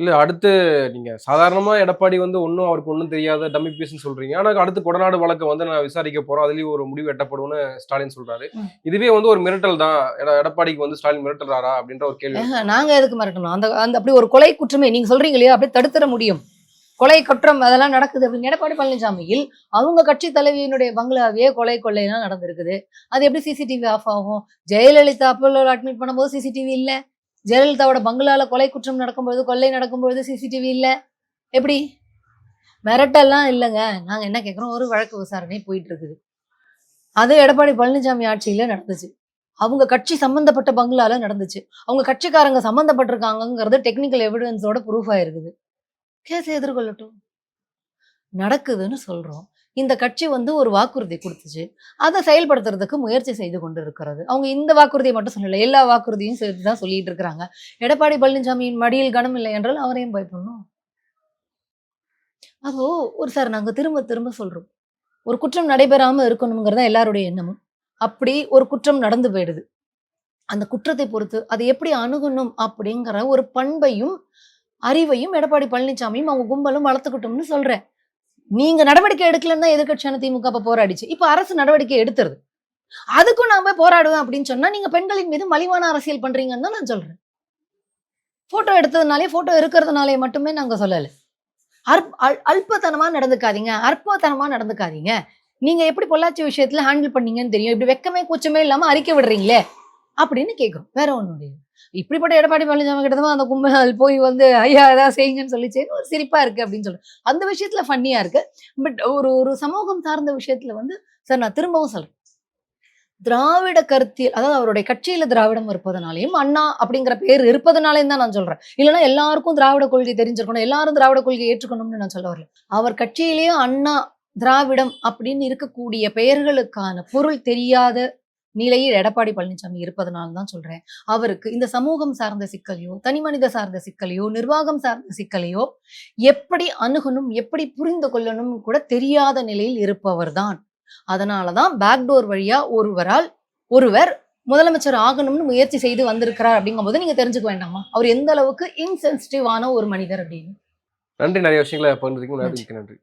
இல்ல அடுத்து நீங்க சாதாரணமா எடப்பாடி வந்து ஒன்றும் அவருக்கு ஒன்றும் தெரியாத டம்மி பீஸ்னு சொல்றீங்க. ஆனா அடுத்து கொடநாடு வழக்கை வந்து நான் விசாரிக்க போறோம். அதுலயும் ஒரு முடிவு எட்டப்படும்னு ஸ்டாலின் சொல்றாரு. ம். இதுவே வந்து ஒரு மிரட்டல் தான். எட- எடப்பாடிக்கு வந்து ஸ்டாலின் மிரட்டுறாரா அப்படின்ற ஒரு கேள்வி. ஏங்க, நாங்க எதுக்கு மிரட்டணும்? அந்த அந்த அப்படி ஒரு கொலை குற்றமே நீங்க சொல்றீங்க இல்லையா? அப்படியே தடுத்துட முடியும். கொலை குற்றம் அதெல்லாம் நடக்குது அப்படின்னு எடப்பாடி பழனிசாமியில் அவங்க கட்சி தலைவியினுடைய பங்களாவே கொலை கொள்ளையெல்லாம் நடந்திருக்குது. அது எப்படி சிசிடிவி ஆஃப் ஆகும்? ஜெயலலிதா அப்போலோ அட்மிட் பண்ணும்போது சிசிடிவி இல்ல. ஜெயலலிதாவோட பங்களால கொலை குற்றம் நடக்கும்பொழுது கொள்ளை நடக்கும்பொழுது சிசிடிவி இல்லை. எப்படி? மிரட்டெல்லாம் இல்லைங்க. நாங்கள் என்ன கேட்குறோம் ஒரு வழக்கு விசாரணை போயிட்டு இருக்குது அது எடப்பாடி பழனிசாமி ஆட்சியில நடந்துச்சு. அவங்க கட்சி சம்பந்தப்பட்ட பங்களால நடந்துச்சு. அவங்க கட்சிக்காரங்க சம்பந்தப்பட்டிருக்காங்கங்கிறது டெக்னிக்கல் எவிடன்ஸோட ப்ரூஃப் ஆயிருக்குது. கேஸ் எதிர்கொள்ளட்டும். நடக்குதுன்னு சொல்றோம். இந்த கட்சி வந்து ஒரு வாக்குறுதி கொடுத்துச்சு. அதை செயல்படுத்துறதுக்கு முயற்சி செய்து கொண்டு இருக்கிறது அவங்க இந்த வாக்குறுதியை மட்டும் சொல்லலை எல்லா வாக்குறுதியும் சேர்த்து தான் சொல்லிட்டு இருக்கிறாங்க. எடப்பாடி பழனிசாமியின் மடியில் கனம் இல்லை என்றால் அவரையும் பயப்படணும். அப்போ ஒரு சார் நாங்கள் திரும்ப திரும்ப சொல்றோம். ஒரு குற்றம் நடைபெறாமல் இருக்கணுங்கிறதா எல்லாருடைய எண்ணமும். அப்படி ஒரு குற்றம் நடந்து போயிடுது. அந்த குற்றத்தை பொறுத்து அதை எப்படி அணுகணும் அப்படிங்கிற ஒரு பண்பையும் அறிவையும் எடப்பாடி பழனிசாமியும் அவங்க கும்பலும் வளர்த்துக்கிட்டோம்னு சொல்றேன். நீங்க நடவடிக்கை எடுக்கலன்னு தான் எதிர்கட்சியான திமுக அப்ப போராடிச்சு. இப்ப அரசு நடவடிக்கை எடுத்துருது. அதுக்கும் நான் போய் போராடுவேன் அப்படின்னு சொன்னா நீங்க பெண்களின் மீது மலிவான அரசியல் பண்றீங்கன்னு தான் நான் சொல்றேன். போட்டோ எடுத்ததுனாலே போட்டோ இருக்கிறதுனாலே மட்டுமே நாங்க சொல்லல. அற்ப அல்- அல்பத்தனமா நடந்துக்காதீங்க. அற்பத்தனமா நடந்துக்காதீங்க. நீங்க எப்படி பொள்ளாச்சி விஷயத்துல ஹேண்டில் பண்ணீங்கன்னு தெரியும். இப்படி வெக்கமே கூச்சமே இல்லாம அறிக்கை விடுறீங்களே அப்படின்னு கேட்கும் வேற ஒண்ணும் இப்படிப்பட்ட எடப்பாடி பழனிசாமி கிட்ட தான் அந்த கும்பல் போய் வந்து ஐயா ஏதாவது செய்யுங்கன்னு சொல்லிச்சேன்னு ஒரு சிரிப்பா இருக்கு அப்படின்னு சொல்றேன் அந்த விஷயத்துல ஃபன்னியா இருக்கு. பட் ஒரு ஒரு சமூகம் சார்ந்த விஷயத்துல வந்து சார் நான் திரும்பவும் சொல்றேன். திராவிட கருத்தியல் அதாவது அவருடைய கட்சியில திராவிடம் இருப்பதனாலையும் அண்ணா அப்படிங்கிற பேர் இருப்பதனாலையும் தான் நான் சொல்றேன். இல்லைன்னா எல்லாருக்கும் திராவிட கொள்கை தெரிஞ்சிருக்கணும் எல்லாரும் திராவிட கொள்கையை ஏற்றுக்கணும்னு நான் சொல்ல வரல. அவர் கட்சியிலேயும் அண்ணா திராவிடம் அப்படின்னு இருக்கக்கூடிய பெயர்களுக்கான பொருள் தெரியாத நிலையில் எடப்பாடி பழனிசாமி இருப்பதனால தான் சொல்றேன். அவருக்கு இந்த சமூகம் சார்ந்த சிக்கலையோ தனிமனித சார்ந்த சிக்கலையோ நிர்வாகம் சார்ந்த சிக்கலையோ எப்படி அணுகணும் எப்படி புரிந்து கொள்ளணும் கூட தெரியாத நிலையில் இருப்பவர் தான். அதனாலதான் பேக்டோர் வழியா ஒருவரால் ஒருவர் முதலமைச்சர் ஆகணும்னு முயற்சி செய்து வந்திருக்கிறார் அப்படிங்கும்போது நீங்க தெரிஞ்சுக்க வேண்டாமா? அவர் எந்த அளவுக்கு இன்சென்சிட்டிவான ஒரு மனிதர் அப்படின்னு. நன்றி. நிறைய விஷயங்களை நன்றி.